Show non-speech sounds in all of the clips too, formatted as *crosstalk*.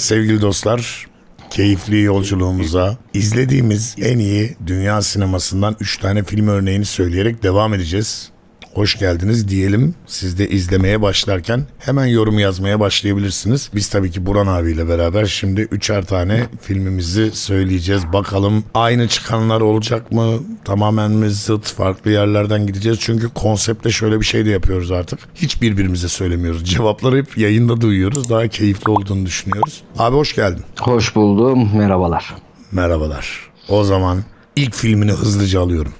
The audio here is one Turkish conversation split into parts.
Evet sevgili dostlar, keyifli yolculuğumuza izlediğimiz en iyi dünya sinemasından 3 tane film örneğini söyleyerek devam edeceğiz. Hoş geldiniz diyelim. Siz de izlemeye başlarken hemen yorum yazmaya başlayabilirsiniz. Biz tabii ki Buran abiyle beraber şimdi üçer tane filmimizi söyleyeceğiz. Bakalım aynı çıkanlar olacak mı? Tamamen mi zıt farklı yerlerden gideceğiz? Çünkü konsepte şöyle bir şey de yapıyoruz artık. Hiç birbirimize söylemiyoruz. Cevapları hep yayında duyuyoruz. Daha keyifli olduğunu düşünüyoruz. Abi hoş geldin. Hoş buldum. Merhabalar. Merhabalar. O zaman ilk filmini hızlıca alıyorum.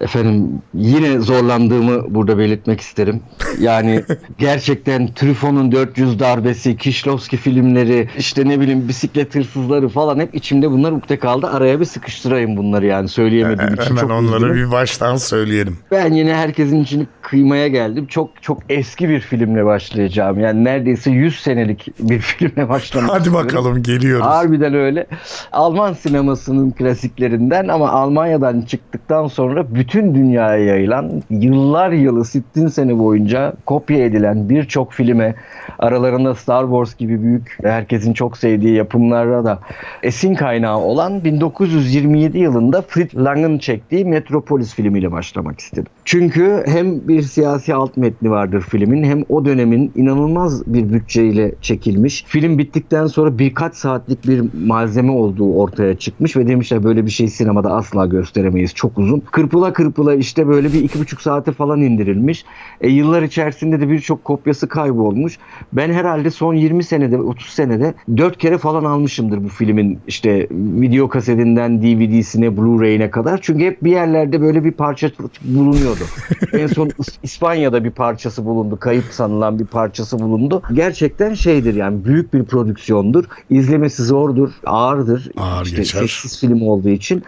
Efendim yine zorlandığımı burada belirtmek isterim. Yani *laughs* gerçekten Truffaut'un 400 darbesi, Kişlovski filmleri, işte ne bileyim bisiklet hırsızları falan hep içimde bunlar ukde kaldı. Araya bir sıkıştırayım bunları yani söyleyemediğim için Hemen çok onları üzgünüm. bir baştan söyleyelim. Ben yine herkesin içini kıymaya geldim. Çok çok eski bir filmle başlayacağım. Yani neredeyse 100 senelik bir filmle başlamak Hadi istiyorum. bakalım geliyoruz. Harbiden öyle. Alman sinemasının klasiklerinden ama Almanya'dan çıktıktan sonra bütün dünyaya yayılan yıllar yılı 60 sene boyunca kopya edilen birçok filme aralarında Star Wars gibi büyük herkesin çok sevdiği yapımlara da esin kaynağı olan 1927 yılında Fritz Lang'ın çektiği Metropolis filmiyle başlamak istedim. Çünkü hem bir siyasi alt metni vardır filmin hem o dönemin inanılmaz bir bütçeyle çekilmiş. Film bittikten sonra birkaç saatlik bir malzeme olduğu ortaya çıkmış ve demişler böyle bir şey sinemada asla gösteremeyiz. Çok uzun. Kırpıla kırpıla işte böyle bir iki buçuk saate falan indirilmiş. E, yıllar içerisinde de birçok kopyası kaybolmuş. Ben herhalde son 20 senede 30 senede 4 kere falan almışımdır bu filmin işte video kasetinden DVD'sine Blu-ray'ine kadar. Çünkü hep bir yerlerde böyle bir parça bulunuyordu. en son İs- İspanya'da bir parçası bulundu. Kayıp sanılan bir parçası bulundu. Gerçekten şeydir yani büyük bir prodüksiyondur. İzlemesi zordur, ağırdır. Ağır İşte geçer. sessiz film olduğu için.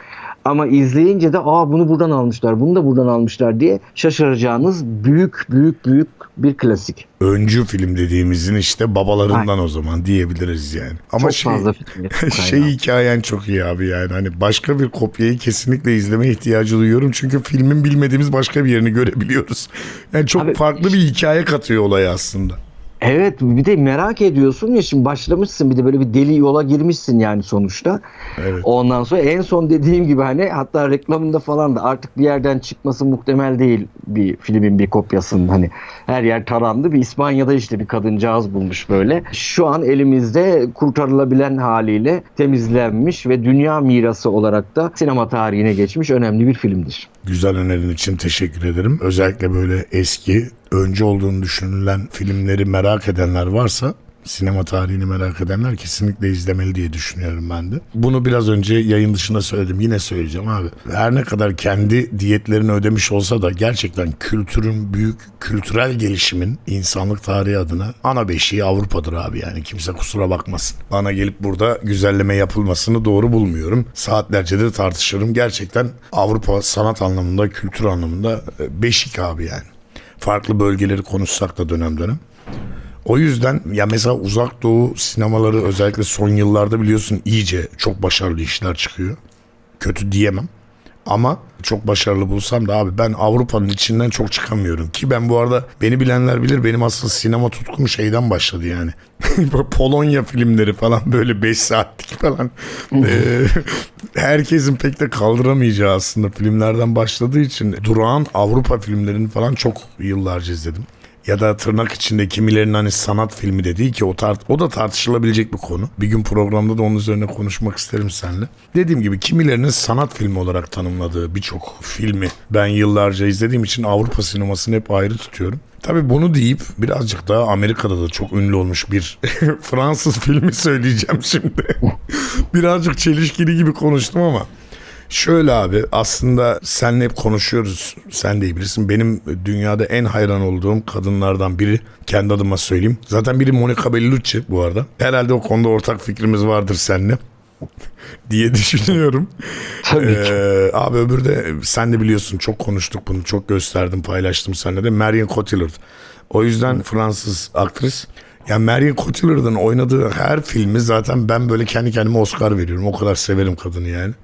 Ama izleyince de aa bunu buradan almışlar, bunu da buradan almışlar diye şaşıracağınız büyük büyük büyük bir klasik. Öncü film dediğimizin işte babalarından o zaman diyebiliriz yani. Ama Çok şey, fazla *laughs* film şey hikayen çok iyi abi yani. Hani başka bir kopyayı kesinlikle izleme ihtiyacı duyuyorum. Çünkü filmin bilmediğimiz başka bir yerini görebiliyoruz. Yani çok Abi- farklı bir hikaye katıyor olaya aslında. Evet bir de merak ediyorsun ya şimdi başlamışsın bir de böyle bir deli yola girmişsin yani sonuçta. Evet. Ondan sonra en son dediğim gibi hani hatta reklamında falan da artık bir yerden çıkması muhtemel değil bir filmin bir kopyasının hani her yer tarandı bir İspanya'da işte bir kadıncağız bulmuş böyle. Şu an elimizde kurtarılabilen haliyle temizlenmiş ve dünya mirası olarak da sinema tarihine geçmiş önemli bir filmdir. Güzel önerin için teşekkür ederim. Özellikle böyle eski, önce olduğunu düşünülen filmleri merak edenler varsa sinema tarihini merak edenler kesinlikle izlemeli diye düşünüyorum ben de. Bunu biraz önce yayın dışında söyledim. Yine söyleyeceğim abi. Her ne kadar kendi diyetlerini ödemiş olsa da gerçekten kültürün büyük kültürel gelişimin insanlık tarihi adına ana beşiği Avrupa'dır abi yani. Kimse kusura bakmasın. Bana gelip burada güzelleme yapılmasını doğru bulmuyorum. Saatlerce de tartışırım. Gerçekten Avrupa sanat anlamında, kültür anlamında e, beşik abi yani. Farklı bölgeleri konuşsak da dönem dönem. O yüzden ya mesela uzak doğu sinemaları özellikle son yıllarda biliyorsun iyice çok başarılı işler çıkıyor. Kötü diyemem. Ama çok başarılı bulsam da abi ben Avrupa'nın içinden çok çıkamıyorum. Ki ben bu arada beni bilenler bilir benim asıl sinema tutkum şeyden başladı yani. *laughs* Polonya filmleri falan böyle 5 saatlik falan. Ee, herkesin pek de kaldıramayacağı aslında filmlerden başladığı için durağan Avrupa filmlerini falan çok yıllarca izledim ya da tırnak içinde kimilerinin hani sanat filmi dediği ki o tart o da tartışılabilecek bir konu. Bir gün programda da onun üzerine konuşmak isterim seninle. Dediğim gibi kimilerinin sanat filmi olarak tanımladığı birçok filmi ben yıllarca izlediğim için Avrupa sinemasını hep ayrı tutuyorum. Tabii bunu deyip birazcık daha Amerika'da da çok ünlü olmuş bir *laughs* Fransız filmi söyleyeceğim şimdi. *laughs* birazcık çelişkili gibi konuştum ama Şöyle abi aslında senle hep konuşuyoruz. Sen de iyi bilirsin. Benim dünyada en hayran olduğum kadınlardan biri. Kendi adıma söyleyeyim. Zaten biri Monica Bellucci bu arada. Herhalde o konuda ortak fikrimiz vardır seninle. *laughs* diye düşünüyorum. Tabii ki. Ee, abi öbürü de sen de biliyorsun çok konuştuk bunu. Çok gösterdim paylaştım seninle de. Marion Cotillard. O yüzden Fransız aktris. Ya Marion Cotillard'ın oynadığı her filmi zaten ben böyle kendi kendime Oscar veriyorum. O kadar severim kadını yani.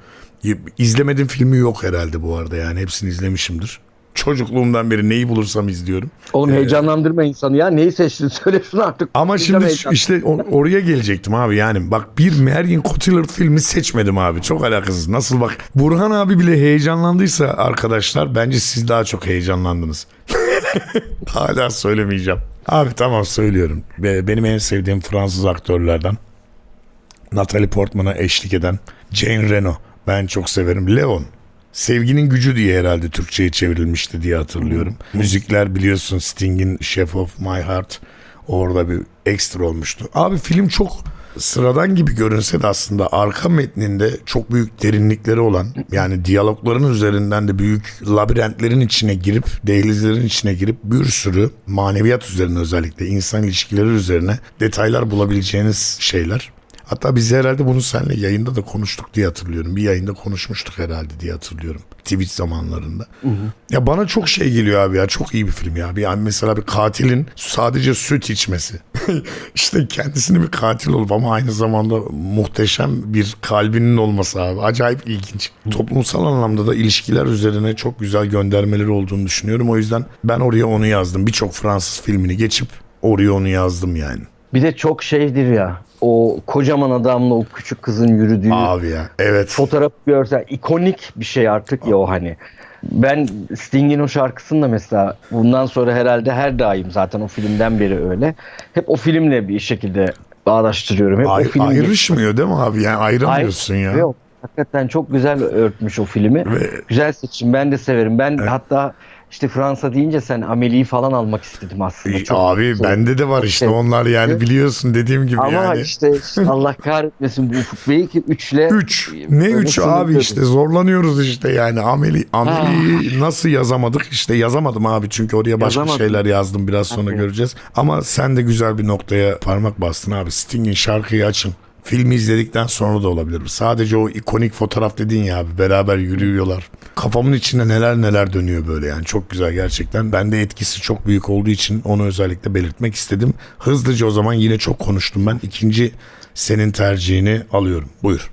İzlemediğim filmi yok herhalde bu arada yani. Hepsini izlemişimdir. Çocukluğumdan beri neyi bulursam izliyorum. Oğlum heyecanlandırma insanı ya. Neyi seçtin *laughs* söyle şunu artık. Ama şimdi işte oraya gelecektim abi yani. Bak bir Marion Cotillard filmi seçmedim abi. Çok alakasız. Nasıl bak Burhan abi bile heyecanlandıysa arkadaşlar bence siz daha çok heyecanlandınız. *laughs* Hala söylemeyeceğim. Abi tamam söylüyorum. Be- Benim en sevdiğim Fransız aktörlerden Natalie Portman'a eşlik eden Jane Reno. Ben çok severim. Leon. Sevginin gücü diye herhalde Türkçe'ye çevrilmişti diye hatırlıyorum. Müzikler biliyorsun Sting'in Chef of My Heart orada bir ekstra olmuştu. Abi film çok sıradan gibi görünse de aslında arka metninde çok büyük derinlikleri olan yani diyalogların üzerinden de büyük labirentlerin içine girip dehlizlerin içine girip bir sürü maneviyat üzerine özellikle insan ilişkileri üzerine detaylar bulabileceğiniz şeyler. Hatta biz herhalde bunu seninle yayında da konuştuk diye hatırlıyorum. Bir yayında konuşmuştuk herhalde diye hatırlıyorum. Twitch zamanlarında. Ya bana çok şey geliyor abi ya. Çok iyi bir film ya. Bir yani mesela bir katilin sadece süt içmesi. *laughs* işte kendisini bir katil olup ama aynı zamanda muhteşem bir kalbinin olması abi. Acayip ilginç. Toplumsal anlamda da ilişkiler üzerine çok güzel göndermeleri olduğunu düşünüyorum. O yüzden ben oraya onu yazdım. Birçok Fransız filmini geçip oraya onu yazdım yani. Bir de çok şeydir ya. O kocaman adamla o küçük kızın yürüdüğü Abi ya. Evet. fotoğraf görsen ikonik bir şey artık ya o hani. Ben Sting'in o şarkısını da mesela bundan sonra herhalde her daim zaten o filmden beri öyle. Hep o filmle bir şekilde bağdaştırıyorum. Hep Ay- o film ayrışmıyor *laughs* değil mi abi? Yani ayıramıyorsun ya. Yok. Hakikaten çok güzel örtmüş o filmi. Ve- Güzel seçim. Ben de severim. Ben hatta işte Fransa deyince sen Amelie'yi falan almak istedim aslında. Çok abi çok- bende de var işte çok- onlar yani biliyorsun dediğim gibi Ama yani. işte Allah kahretmesin bu Ufuk Bey ki 3'le 3. Ne 3 abi işte zorlanıyoruz işte yani Ameli Ameli'yi nasıl yazamadık işte yazamadım abi çünkü oraya başka Yazamadım. şeyler yazdım biraz sonra Evet. göreceğiz. Ama sen de güzel bir noktaya parmak bastın abi. Sting'in şarkıyı açın. Filmi izledikten sonra da olabilir. Sadece o ikonik fotoğraf dedin ya abi beraber yürüyorlar. Kafamın içinde neler neler dönüyor böyle yani çok güzel gerçekten. Bende etkisi çok büyük olduğu için onu özellikle belirtmek istedim. Hızlıca o zaman yine çok konuştum ben. İkinci senin tercihini alıyorum. Buyur.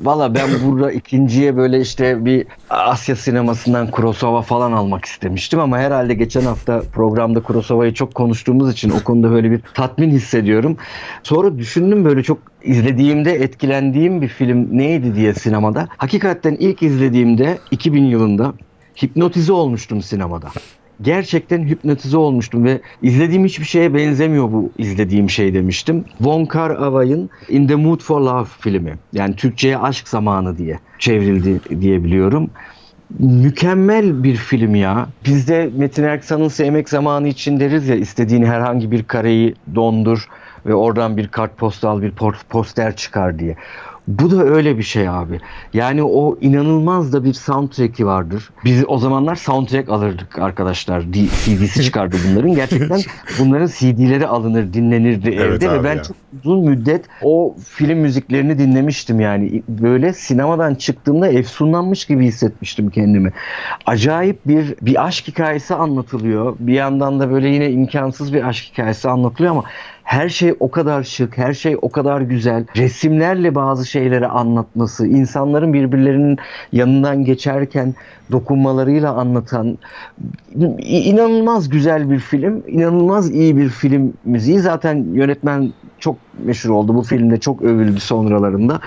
Valla ben burada *laughs* ikinciye böyle işte bir Asya sinemasından Kurosawa falan almak istemiştim ama herhalde geçen hafta programda Kurosawa'yı çok konuştuğumuz için o konuda böyle bir tatmin hissediyorum. Sonra düşündüm böyle çok izlediğimde etkilendiğim bir film neydi diye sinemada. Hakikaten ilk izlediğimde 2000 yılında hipnotize olmuştum sinemada. Gerçekten hipnotize olmuştum ve izlediğim hiçbir şeye benzemiyor bu izlediğim şey demiştim. Von Kar Avay'ın In the Mood for Love filmi. Yani Türkçe'ye aşk zamanı diye çevrildi diye biliyorum. Mükemmel bir film ya. Bizde Metin Erksan'ın sevmek zamanı için deriz ya istediğin herhangi bir kareyi dondur ve oradan bir kartpostal bir poster çıkar diye. Bu da öyle bir şey abi. Yani o inanılmaz da bir soundtrack'i vardır. Biz o zamanlar soundtrack alırdık arkadaşlar. CD'si *laughs* çıkardı bunların. Gerçekten bunların CD'leri alınır, dinlenirdi evde ve ben ya. çok uzun müddet o film müziklerini dinlemiştim yani. Böyle sinemadan çıktığımda efsunlanmış gibi hissetmiştim kendimi. Acayip bir bir aşk hikayesi anlatılıyor. Bir yandan da böyle yine imkansız bir aşk hikayesi anlatılıyor ama her şey o kadar şık, her şey o kadar güzel. Resimlerle bazı şeyleri anlatması, insanların birbirlerinin yanından geçerken dokunmalarıyla anlatan inanılmaz güzel bir film, inanılmaz iyi bir film müziği. Zaten yönetmen çok meşhur oldu bu filmde, çok övüldü sonralarında.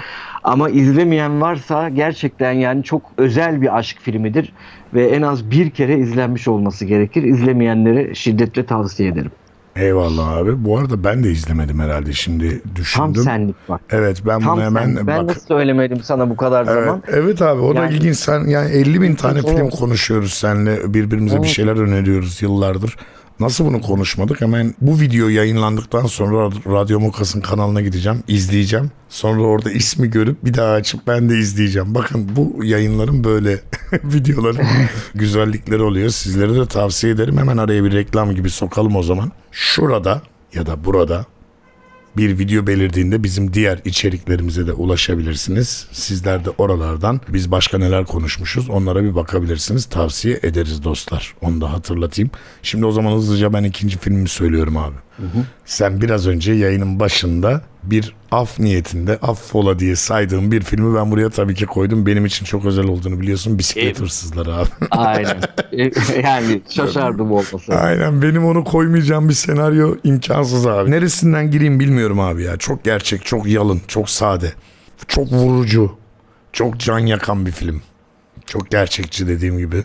Ama izlemeyen varsa gerçekten yani çok özel bir aşk filmidir ve en az bir kere izlenmiş olması gerekir. İzlemeyenleri şiddetle tavsiye ederim. Eyvallah abi. Bu arada ben de izlemedim herhalde şimdi Tam düşündüm. senlik bak. Evet ben Tam bunu hemen sen. Ben bak. nasıl söylemedim sana bu kadar Evet, zaman? evet abi o da Yani- ilginç. Sen yani 50 bin tane Evet. film konuşuyoruz seninle. Birbirimize bir Evet. şeyler öneriyoruz yıllardır. Nasıl bunu konuşmadık? Hemen bu video yayınlandıktan sonra Radyo Mokas'ın kanalına gideceğim, izleyeceğim. Sonra orada ismi görüp bir daha açıp ben de izleyeceğim. Bakın bu yayınların böyle *laughs* videoların *laughs* güzellikleri oluyor. Sizlere de tavsiye ederim. Hemen araya bir reklam gibi sokalım o zaman. Şurada ya da burada bir video belirdiğinde bizim diğer içeriklerimize de ulaşabilirsiniz. Sizler de oralardan biz başka neler konuşmuşuz onlara bir bakabilirsiniz. Tavsiye ederiz dostlar. Onu da hatırlatayım. Şimdi o zaman hızlıca ben ikinci filmimi söylüyorum abi. Sen biraz önce yayının başında bir af niyetinde affola diye saydığım bir filmi ben buraya tabii ki koydum. Benim için çok özel olduğunu biliyorsun. Bisiklet hırsızları abi. *laughs* Aynen. E, *laughs* yani şaşardım olmasa. Aynen benim onu koymayacağım bir senaryo imkansız abi. Neresinden gireyim bilmiyorum abi ya. Çok gerçek, çok yalın, çok sade. Çok vurucu. Çok can yakan bir film. Çok gerçekçi dediğim gibi.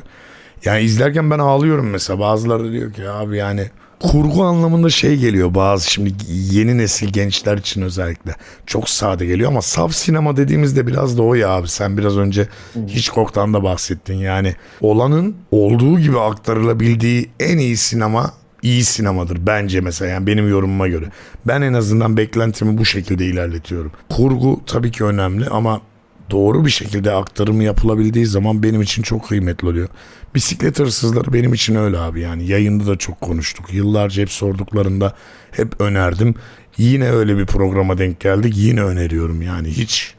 Yani izlerken ben ağlıyorum mesela. Bazıları diyor ki abi yani kurgu anlamında şey geliyor bazı şimdi yeni nesil gençler için özellikle çok sade geliyor ama saf sinema dediğimizde biraz da o ya abi sen biraz önce Hitchcock'tan da bahsettin yani olanın olduğu gibi aktarılabildiği en iyi sinema iyi sinemadır bence mesela yani benim yorumuma göre. Ben en azından beklentimi bu şekilde ilerletiyorum. Kurgu tabii ki önemli ama doğru bir şekilde aktarımı yapılabildiği zaman benim için çok kıymetli oluyor. Bisiklet hırsızları benim için öyle abi yani yayında da çok konuştuk. Yıllarca hep sorduklarında hep önerdim. Yine öyle bir programa denk geldik yine öneriyorum yani hiç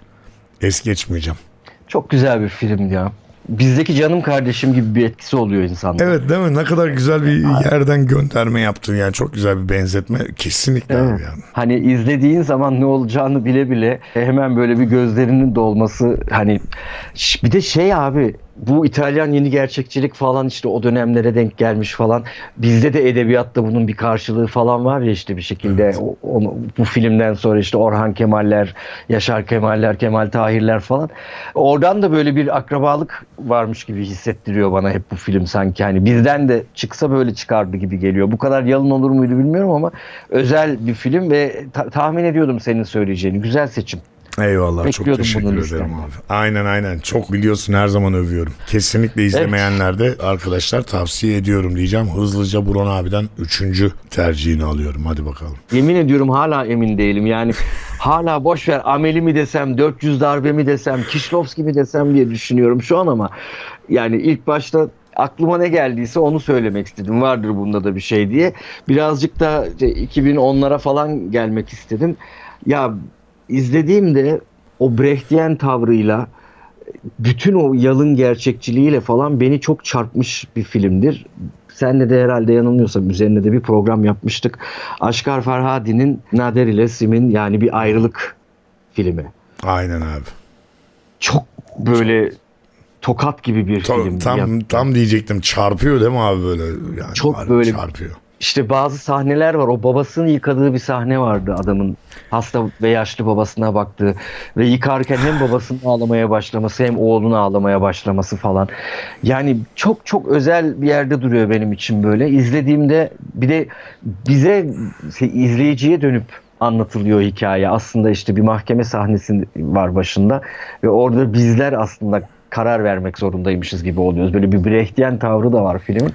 es geçmeyeceğim. Çok güzel bir film ya. Bizdeki canım kardeşim gibi bir etkisi oluyor insanda. Evet değil mi? Ne kadar güzel bir yerden gönderme yaptın yani çok güzel bir benzetme. Kesinlikle Evet. abi yani. Hani izlediğin zaman ne olacağını bile bile hemen böyle bir gözlerinin dolması hani bir de şey abi bu İtalyan yeni gerçekçilik falan işte o dönemlere denk gelmiş falan. Bizde de edebiyatta bunun bir karşılığı falan var ya işte bir şekilde Evet. o, onu- bu filmden sonra işte Orhan Kemaller, Yaşar Kemaller, Kemal Tahirler falan. Oradan da böyle bir akrabalık varmış gibi hissettiriyor bana hep bu film sanki. Hani bizden de çıksa böyle çıkardı gibi geliyor. Bu kadar yalın olur muydu bilmiyorum ama özel bir film ve ta- tahmin ediyordum senin söyleyeceğini. Güzel seçim. Eyvallah çok Bekliyordum teşekkür bunun ederim abi. Aynen aynen çok biliyorsun her zaman övüyorum. Kesinlikle izlemeyenler de arkadaşlar tavsiye ediyorum diyeceğim. Hızlıca Buran abiden üçüncü tercihini alıyorum hadi bakalım. Yemin ediyorum hala emin değilim. Yani *laughs* hala boş ver ameli mi desem, 400 darbe mi desem, Kişlovski mi desem diye düşünüyorum şu an ama yani ilk başta aklıma ne geldiyse onu söylemek istedim. Vardır bunda da bir şey diye. Birazcık da işte 2010'lara falan gelmek istedim. Ya izlediğimde o Brechtien tavrıyla bütün o yalın gerçekçiliğiyle falan beni çok çarpmış bir filmdir. Senle de herhalde yanılmıyorsam üzerine de bir program yapmıştık. Aşkar Farhadi'nin Nader ile Sim'in yani bir ayrılık filmi. Aynen abi. Çok böyle tokat gibi bir Ta- film. tam tam diyecektim çarpıyor değil mi abi böyle? Yani Çok böyle- çarpıyor. İşte bazı sahneler var. O babasını yıkadığı bir sahne vardı adamın. Hasta ve yaşlı babasına baktığı ve yıkarken hem babasının ağlamaya başlaması hem oğlunu ağlamaya başlaması falan. Yani çok çok özel bir yerde duruyor benim için böyle. İzlediğimde bir de bize izleyiciye dönüp anlatılıyor hikaye. Aslında işte bir mahkeme sahnesi var başında ve orada bizler aslında karar vermek zorundaymışız gibi oluyoruz. Böyle bir Brechtien tavrı da var filmin.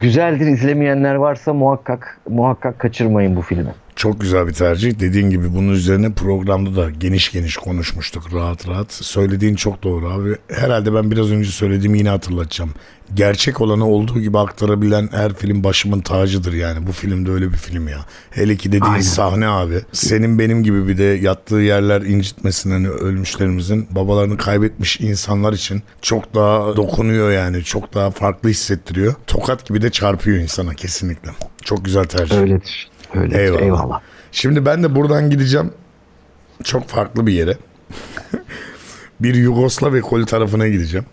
Güzeldir izlemeyenler varsa muhakkak muhakkak kaçırmayın bu filmi. Çok güzel bir tercih. Dediğin gibi bunun üzerine programda da geniş geniş konuşmuştuk rahat rahat. Söylediğin çok doğru abi. Herhalde ben biraz önce söylediğimi yine hatırlatacağım. Gerçek olanı olduğu gibi aktarabilen her film başımın tacıdır yani. Bu filmde öyle bir film ya. Hele ki dediğin Aynen. sahne abi. Senin benim gibi bir de yattığı yerler incitmesin hani ölmüşlerimizin babalarını kaybetmiş insanlar için çok daha dokunuyor yani. Çok daha farklı hissettiriyor. Tokat gibi de çarpıyor insana kesinlikle. Çok güzel tercih. Öyledir. Öyledir. Eyvallah. Eyvallah. Şimdi ben de buradan gideceğim çok farklı bir yere. *laughs* bir Yugoslav ekolü tarafına gideceğim.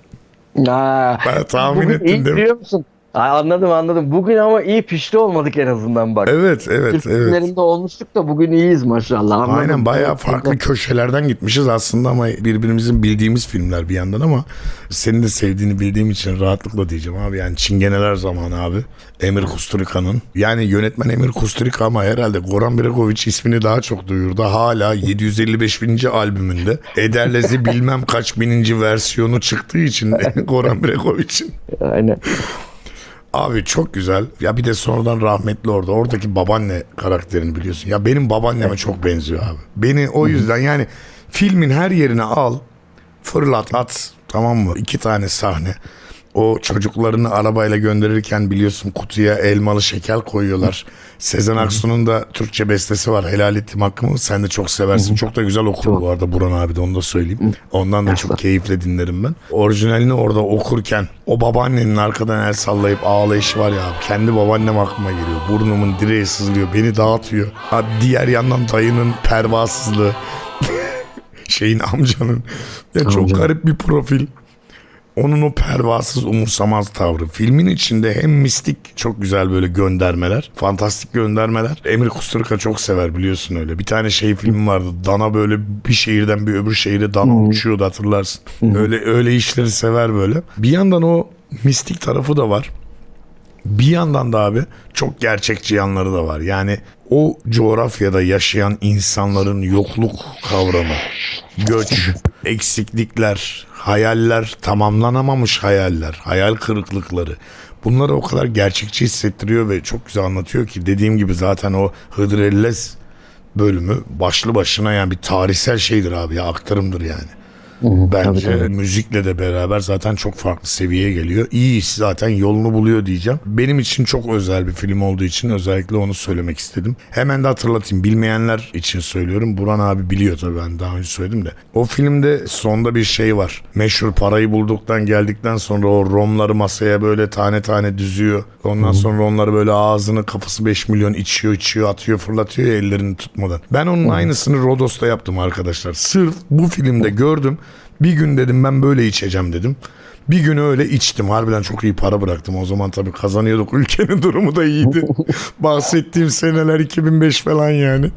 Aa, Ben tahmin iyi değil mi? biliyor musun? Anladım anladım. Bugün ama iyi pişti olmadık en azından bak. Evet evet Türk evet. filmlerinde olmuştuk da bugün iyiyiz maşallah. Anladım. Aynen bayağı farklı evet. köşelerden gitmişiz aslında ama birbirimizin bildiğimiz filmler bir yandan ama senin de sevdiğini bildiğim için rahatlıkla diyeceğim abi yani Çingeneler zamanı abi Emir Kusturica'nın yani yönetmen Emir Kusturica ama herhalde Goran Bregovic ismini daha çok duyurdu hala 755. albümünde Ederlezi bilmem kaç bininci versiyonu çıktığı için *laughs* Goran Bregovic'in Aynen. Abi çok güzel. Ya bir de sonradan rahmetli orada. Oradaki babaanne karakterini biliyorsun. Ya benim babaanneme çok benziyor abi. Beni o yüzden yani filmin her yerine al, fırlat, at tamam mı? İki tane sahne. O çocuklarını arabayla gönderirken biliyorsun kutuya elmalı şeker koyuyorlar. Sezen Aksu'nun da Türkçe bestesi var. Helal ettim hakkımı. Sen de çok seversin. Çok da güzel okur bu arada Burhan abi de onu da söyleyeyim. Ondan da çok keyifle dinlerim ben. Orijinalini orada okurken o babaannenin arkadan el sallayıp ağlayışı var ya abi. Kendi babaannem aklıma geliyor. Burnumun direği sızlıyor. Beni dağıtıyor. Abi diğer yandan dayının pervasızlığı. *laughs* Şeyin amcanın. Ya çok Amca. garip bir profil. Onun o pervasız umursamaz tavrı. Filmin içinde hem mistik çok güzel böyle göndermeler. Fantastik göndermeler. Emir Kusturica çok sever biliyorsun öyle. Bir tane şey film vardı. Dana böyle bir şehirden bir öbür şehire dana uçuyordu hatırlarsın. Öyle öyle işleri sever böyle. Bir yandan o mistik tarafı da var. Bir yandan da abi çok gerçekçi yanları da var. Yani o coğrafyada yaşayan insanların yokluk kavramı, göç, eksiklikler, hayaller, tamamlanamamış hayaller, hayal kırıklıkları. Bunları o kadar gerçekçi hissettiriyor ve çok güzel anlatıyor ki dediğim gibi zaten o Hıdır Ellez bölümü başlı başına yani bir tarihsel şeydir abi ya aktarımdır yani. Bence tabii, tabii. müzikle de beraber zaten çok farklı seviyeye geliyor. İyi iş zaten yolunu buluyor diyeceğim. Benim için çok özel bir film olduğu için özellikle onu söylemek istedim. Hemen de hatırlatayım. Bilmeyenler için söylüyorum. Buran abi biliyor tabii ben daha önce söyledim de. O filmde sonda bir şey var. Meşhur parayı bulduktan geldikten sonra o romları masaya böyle tane tane düzüyor. Ondan sonra onları böyle ağzını kafası 5 milyon içiyor içiyor atıyor fırlatıyor ya ellerini tutmadan. Ben onun aynısını Rodos'ta yaptım arkadaşlar. Sırf bu filmde gördüm. Bir gün dedim ben böyle içeceğim dedim. Bir gün öyle içtim. Harbiden çok iyi para bıraktım. O zaman tabii kazanıyorduk. *laughs* Ülkenin durumu da iyiydi. *laughs* Bahsettiğim seneler 2005 falan yani.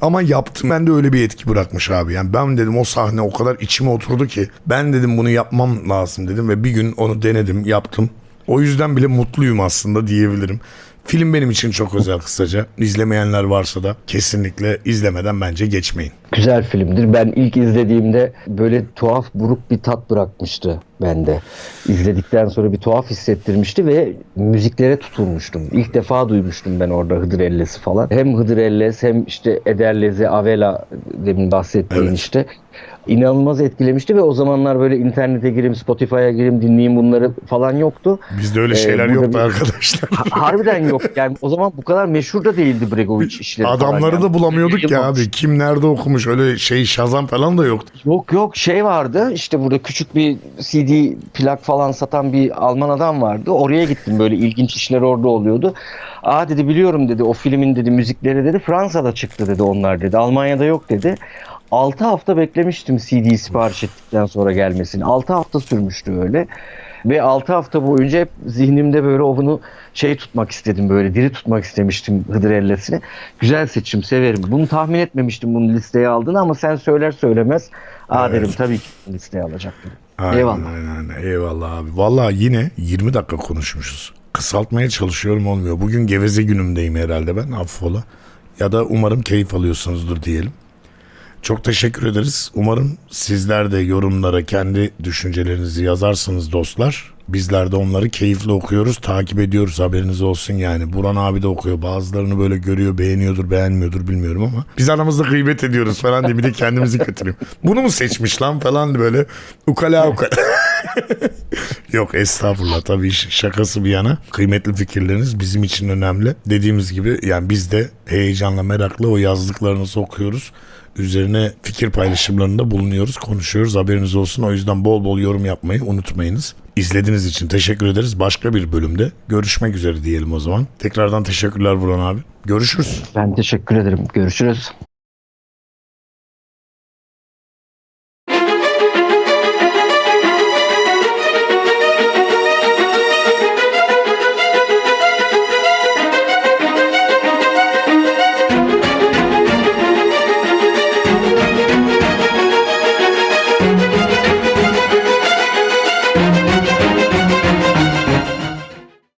Ama yaptım. Ben de öyle bir etki bırakmış abi. Yani ben dedim o sahne o kadar içime oturdu ki. Ben dedim bunu yapmam lazım dedim. Ve bir gün onu denedim yaptım. O yüzden bile mutluyum aslında diyebilirim. Film benim için çok özel kısaca. İzlemeyenler varsa da kesinlikle izlemeden bence geçmeyin. Güzel filmdir. Ben ilk izlediğimde böyle tuhaf buruk bir tat bırakmıştı bende. İzledikten sonra bir tuhaf hissettirmişti ve müziklere tutulmuştum. İlk defa duymuştum ben orada Hıdır Elles'i falan. Hem Hıdır Elles hem işte Ederlezi, Avela demin bahsettiğin Evet. işte inanılmaz etkilemişti ve o zamanlar böyle internete gireyim, Spotify'a gireyim, dinleyeyim bunları falan yoktu. Bizde öyle Ee, şeyler burada yoktu bir- arkadaşlar. Ha- Harbiden yok. Yani o zaman bu kadar meşhur da değildi Bregovic işleri Adamları yani. da bulamıyorduk ya abi. Kim nerede okumuş öyle şey Şazam falan da yoktu. Yok yok şey vardı işte burada küçük bir CD plak falan satan bir Alman adam vardı. Oraya gittim böyle ilginç işler orada oluyordu. Aa dedi biliyorum dedi o filmin dedi müzikleri dedi Fransa'da çıktı dedi onlar dedi. Almanya'da yok dedi. 6 hafta beklemiştim CD sipariş ettikten sonra gelmesini. 6 hafta sürmüştü öyle. Ve 6 hafta boyunca hep zihnimde böyle o bunu şey tutmak istedim böyle diri tutmak istemiştim Hıdır Elles'ini. Güzel seçim severim. Bunu tahmin etmemiştim bunu listeye aldığını ama sen söyler söylemez. Aa Evet. dedim tabii ki listeye alacak dedim. Aynen, Eyvallah. Aynen. Eyvallah abi. Vallahi yine 20 dakika konuşmuşuz. Kısaltmaya çalışıyorum olmuyor. Bugün geveze günümdeyim herhalde ben affola. Ya da umarım keyif alıyorsunuzdur diyelim. Çok teşekkür ederiz. Umarım sizler de yorumlara kendi düşüncelerinizi yazarsınız dostlar. Bizler de onları keyifle okuyoruz, takip ediyoruz haberiniz olsun yani. Buran abi de okuyor. Bazılarını böyle görüyor, beğeniyordur, beğenmiyordur bilmiyorum ama. Biz aramızda gıybet ediyoruz falan diye bir de kendimizi kötülüyorum. Bunu mu seçmiş lan falan böyle ukala ukala. *laughs* Yok estağfurullah tabii şakası bir yana. Kıymetli fikirleriniz bizim için önemli. Dediğimiz gibi yani biz de heyecanla merakla o yazdıklarınızı okuyoruz. Üzerine fikir paylaşımlarında bulunuyoruz, konuşuyoruz. Haberiniz olsun. O yüzden bol bol yorum yapmayı unutmayınız. İzlediğiniz için teşekkür ederiz. Başka bir bölümde görüşmek üzere diyelim o zaman. Tekrardan teşekkürler Burhan abi. Görüşürüz. Ben teşekkür ederim. Görüşürüz.